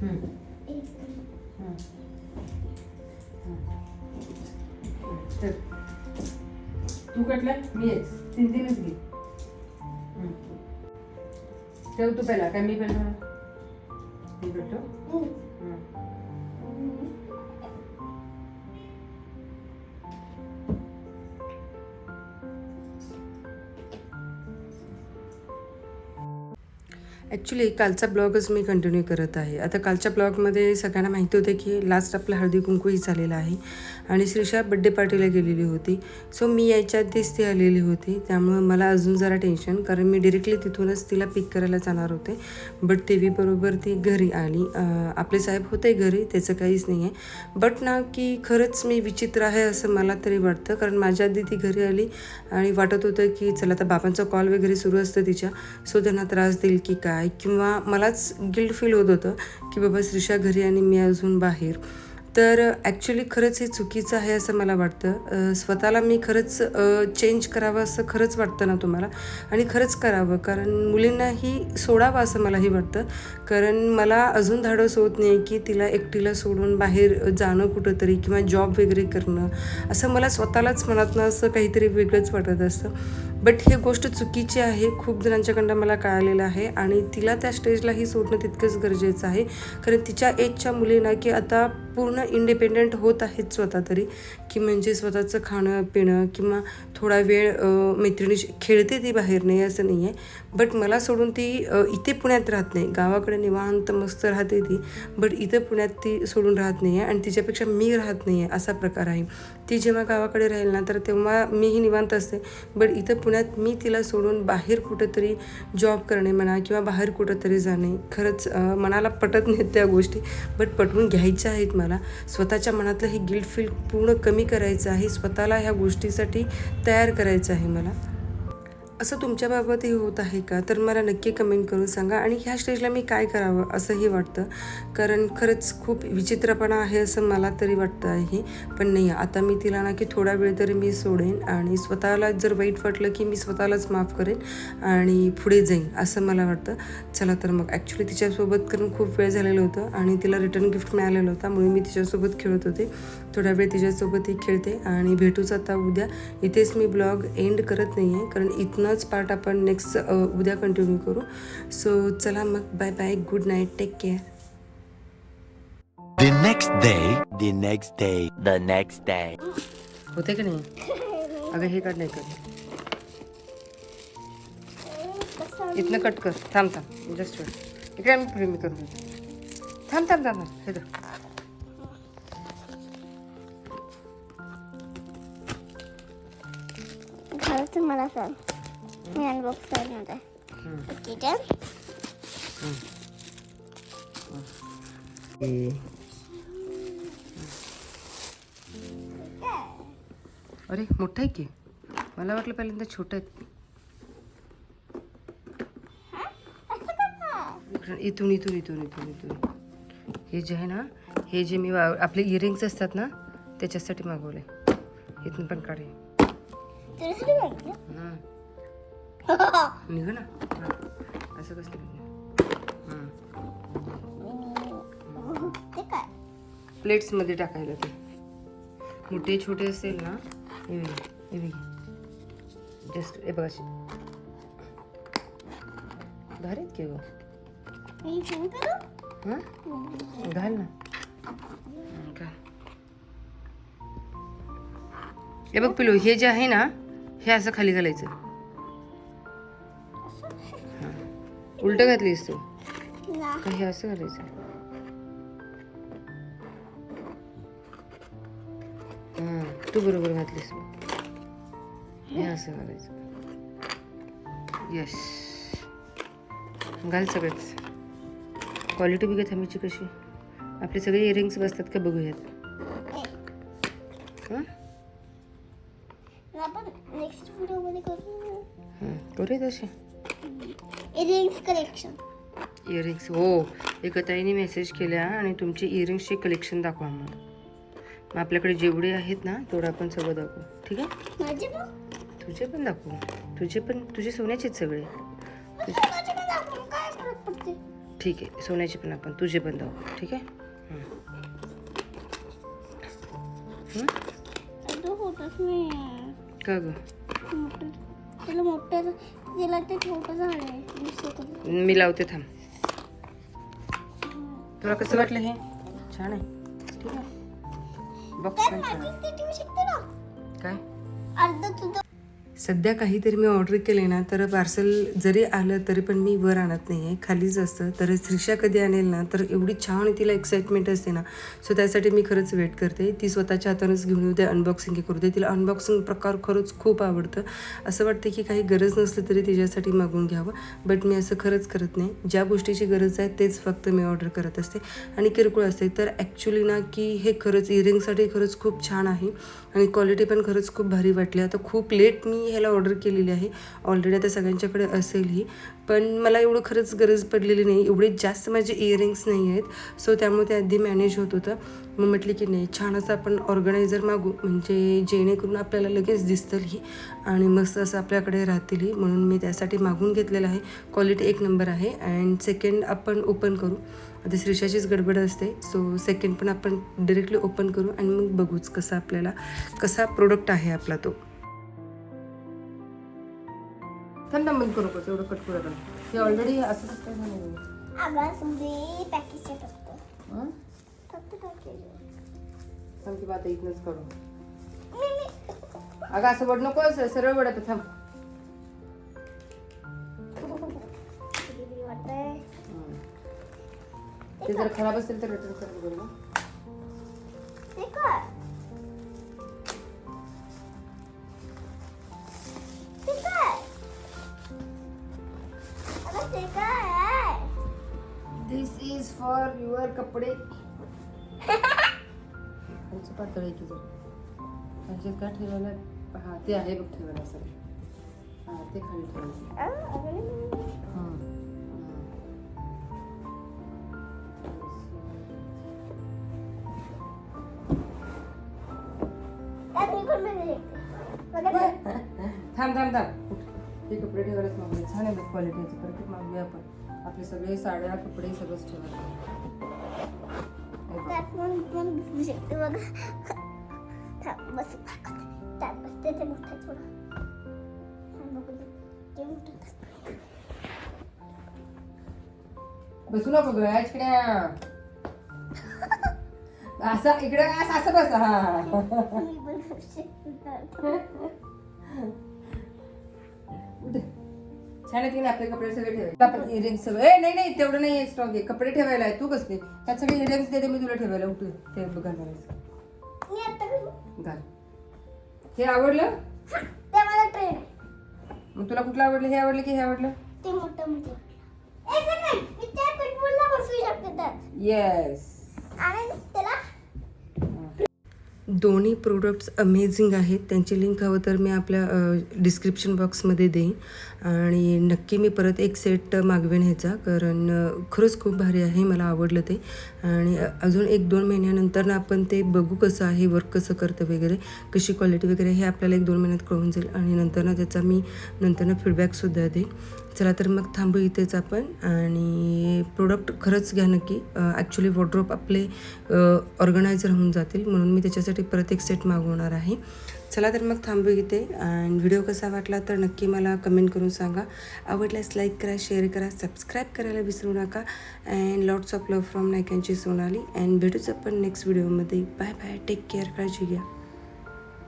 तू कटला? मी एक तीन तीनच घे. हम्म. ठेव तू पहिला काय मी पहिला? ॲक्च्युली कालचा ब्लॉगच मी कंटिन्यू करत आहे. आता कालच्या ब्लॉगमध्ये सगळ्यांना माहिती होतं की लास्ट आपला हळदी कुंकूही झालेला आहे. आणि श्रीषा बड्डे पार्टीला गेलेली होती. सो मी यायच्या आधीच ती आलेली होती. त्यामुळं मला अजून जरा टेन्शन कारण मी डिरेक्टली तिथूनच तिला पिक करायला जाणार होते. बट तेवी ती घरी आली. आपले साहेब होते घरी त्याचं काहीच नाही आहे बट ना की खरंच मी विचित्र आहे असं मला तरी वाटतं कारण माझ्या आधी ती घरी आली आणि वाटत होतं की चला आता बाबांचा कॉल वगैरे सुरू असतं तिच्या. सो त्यांना त्रास देईल की काय? किंवा मलाच गिल्ट फील होत होतं की बाबा श्रीषा घरी आणि मी अजून बाहेर. तर ॲक्च्युली खरंच हे चुकीचं आहे असं मला वाटतं. स्वतःला मी खरंच चेंज करावं असं खरंच वाटतं ना तुम्हाला? आणि खरंच करावं कारण मुलींनाही सोडावं असं मलाही वाटतं. कारण मला अजून धाडस होत नाही की तिला एकटीला सोडून बाहेर जाणं कुठंतरी किंवा जॉब वगैरे करणं असं मला स्वतःलाच मनातनं असं काहीतरी वेगळंच वाटत असतं. बट ही गोष्ट चुकीची आहे. खूप जणांच्याकडनं मला कळालेलं आहे आणि तिला त्या स्टेजलाही सोडणं तितकंच गरजेचं आहे. कारण तिच्या एजच्या मुलींना की आता पूर्ण इंडिपेंडंट होत आहेत स्वतः तरी. की म्हणजे स्वतःचं खाणं पिणं किंवा थोडा वेळ मैत्रिणी मैत्रिणीशी खेळते ती बाहेर नाही असं नाही आहे. बट मला सोडून ती इथे पुण्यात राहत नाही. गावाकडे निवांत मस्त राहते ती. बट इथं पुण्यात ती सोडून राहत नाही आहे. आणि तिच्यापेक्षा मी राहत नाही आहे असा प्रकार आहे. ती जेव्हा गावाकडे राहील ना तर तेव्हा मीही निवांत असते. बट इथं पुण्यात मी तिला सोडून बाहेर कुठंतरी जॉब करणे म्हणा किंवा बाहेर कुठंतरी जाणे खरंच मनाला पटत नाहीत त्या गोष्टी. बट पटवून घ्यायच्या आहेत मला. स्वतःच्या मनातलं हे गिल्ट फील पूर्ण कमी करायचं आहे. स्वतःला ह्या गोष्टीसाठी तयार करायचं आहे मला. असं तुमच्याबाबतही होत आहे का? तर मला नक्की कमेंट करून सांगा. आणि ह्या स्टेजला मी काय करावं असंही वाटतं. कारण खरंच खूप विचित्रपणा आहे असं मला तरी वाटतं आहे. पण नाही आता मी तिला ना की थोडा वेळ तरी मी सोडेन आणि स्वतःला जर वाईट वाटलं की मी स्वतःलाच माफ करेन आणि पुढे जाईन असं मला वाटतं. चला तर मग ॲक्च्युली तिच्यासोबत कारण खूप वेळ झालेलं होतं आणि तिला रिटर्न गिफ्ट मिळालेलं होतं. म्हणून मी तिच्यासोबत खेळत होते. थोडा वेळ तिच्यासोबतही खेळते आणि भेटूच आता उद्या. इथेच मी ब्लॉग एंड करत नाही आहे कारण इथनं इथनंच पार्ट आपण नेक्स्ट उद्या कंटिन्यू करू सो चला मग bye bye good night take care The next day, the next day, the next day. होते की नाही अगं हे कट नाही कर इथनं कट कर थांब थांब जस्ट वेट इकडे मी पुढे मी करून देते. थांब थांब थांब थांब. हे धर. मला सांग डन हे. अरे मोठं आहे की? मला वाटलं पहिल्यांदा छोटं आहे. इथून इथून इथून इथून इथून. हे जे आहे ना हे जे मी आपले इयरिंग्स असतात ना त्याच्यासाठी मागवले इथून पण काढे हं. निघ ना हां. असं कसं ते काय प्लेट्समध्ये टाकायला ते. मोठे छोटे असेल ना हे बघ, हे बघ. जस्ट हे बघा असे. भारी की हां? घाल ना. घाल हे बघ पिलू हे जे आहे ना हे असं खाली घालायचं. उलटं घातलीस तू? ना. का हे असं घालायचं? हां तू बरोबर घातलीस हे असं घालायचं. यस घाल सगळंच. क्वालिटी बघा थांबीची कशी? आपले सगळे इयरिंग्स बसतात का बघूयात? हां? हां करूया तसे इयरिंग्स कलेक्शन इयरिंग्स हो. एका ताईने मेसेज केल्या आणि तुमचे इयरिंग्सचे कलेक्शन दाखवा आम्हाला मग आपल्याकडे जेवढे आहेत ना तेवढं आपण सगळं दाखवू. ठीक आहे? माझे बघ तुझे पण दाखवू. तुझे पण तुझे सोन्याचे आहेत सगळे. माझे काय दाखवून काय फरक पडते ठीक आहे सोन्याचे पण आपण तुझे पण जाऊ ठीक आहे? हं. तो होतच नाही का गं? मोठं. त्याला मोठं त्याला ते छोटं झाड आहे. मी लावते थांब. तुला कसं वाटलं हे? छान आहे. ठीक आहे. बॉक्स पण छान आहे. ते ठेवू शकते ना? काय? अर्ध तुझं सध्या काहीतरी मी ऑर्डर केले ना तर पार्सल जरी आलं तरी पण मी वर आणत नाही आहे खालीच असतं. तर रिक्षा कधी आणेल ना तर एवढी छान तिला एक्साइटमेंट असते ना. सो त्यासाठी मी खरंच वेट करते. ती स्वतःच्या हातानंच घेऊन येऊ दे अनबॉक्सिंग करू दे. तिला अनबॉक्सिंग प्रकार खरंच खूप आवडतं. असं वाटतं की काही गरज नसली तरी तिच्यासाठी मागून घ्यावं. बट मी असं खरंच करत नाही. ज्या गोष्टीची गरज आहे तेच फक्त मी ऑर्डर करत असते. आणि किरकोळ असते. तर ॲक्च्युली ना की हे खरंच इयरिंगसाठी खरंच खूप छान आहे. आणि क्वालिटी पण खरंच खूप भारी वाटली. आता खूप लेट मी ह्याला ऑर्डर केलेली आहे. ऑलरेडी आता सगळ्यांच्याकडे असेल ही. पण मला एवढं खरंच गरज पडलेली नाही. एवढे जास्त माझे इयरिंग्स नाही आहेत. सो त्यामुळे ते आधी मॅनेज होत होतं. मग म्हटलं की नाही छान असं आपण ऑर्गनायझर मागू. म्हणजे जेणेकरून आपल्याला लगेच दिसतलही आणि मस्त असं आपल्याकडे राहतीलही म्हणून मी त्यासाठी मागून घेतलेलं आहे. क्वालिटी एक नंबर आहे. अँड सेकंड आपण ओपन करू. आता श्रीषाचीच गडबड असते. सो सेकंड पण आपण डिरेक्टली ओपन करू. आणि मग बघूच कसा आपल्याला कसा प्रोडक्ट आहे आपला तो. बंद करू कसं एवढं कट करू आपण हे ऑलरेडी असं काय झालं. आवाज़ दे पॅकेजचे फक्त हं? फक्त पॅकेज थांब की आता इथनंच करू अगं असं वड नको असं सरळ वड आता थांब. वाटतंय. हं. ते जर खराब असेल तर रिटर्न करायला बरं ना कपडे। खालचं पातळ आहे की जर खालचे का ठेवायला हा ते आहे बघ ठेवायला सर हा ते खाली ठेवायचं हां. थांब थांब थांब. हे कपडे ठेवायलाच मागूया छान आहे बघ क्वालिटीचे परत मागूया आपण. आपले सगळे साड्या कपडे सगळंच पण बसू. नको ग इकडे असं इकडे असं असं बस. हा. छान आहे की नाही? आपले कपडे सगळे ठेवायचे. इयरिंग सगळे ए, नाही नाही तेवढं नाही स्टॉक आहे. कपडे ठेवायला आहे. तू कसले? त्यात सगळे इयरिंग्स देते मी तुला ठेवायला उठ ते करू? घाल. हे आवडलं? ते मला ट्रेन. आहे मग तुला कुठलं आवडलं? हे आवडलं की हे आवडलं? ते मोठं येस दोन्ही प्रोडक्ट्स अमेझिंग आहेत. त्यांची लिंक हवं तर मी आपल्या डिस्क्रिप्शन बॉक्समध्ये देईन. आणि नक्की मी परत एक सेट मागवेन ह्याचा कारण खरंच खूप भारी आहे मला आवडलं ते. आणि अजून एक दोन महिन्यानंतर ना आपण ते बघू कसं आहे वर्क कसं करतं वगैरे कशी क्वालिटी वगैरे हे आपल्याला एक दोन महिन्यात कळून जाईल. आणि नंतर ना त्याचा मी नंतर ना फीडबॅकसुद्धा देईन. चला तर मग थांबू इथेच आपण. आणि प्रोडक्ट खरंच घ्या नक्की. ॲक्च्युली वॉर्ड्रोप आपले ऑर्गनायझर होऊन जातील. म्हणून मी त्याच्यासाठी परत एक सेट मागवणार आहे. चला तर मग थांबू इथे. आणि व्हिडिओ कसा वाटला तर नक्की मला कमेंट करून सांगा. आवडल्यास लाईक करा शेअर करा सबस्क्राईब करायला विसरू नका. And lots of love from नायकांची Sonali and भेटूच आपण नेक्स्ट व्हिडिओमध्ये बाय बाय टेक केअर काळजी घ्या.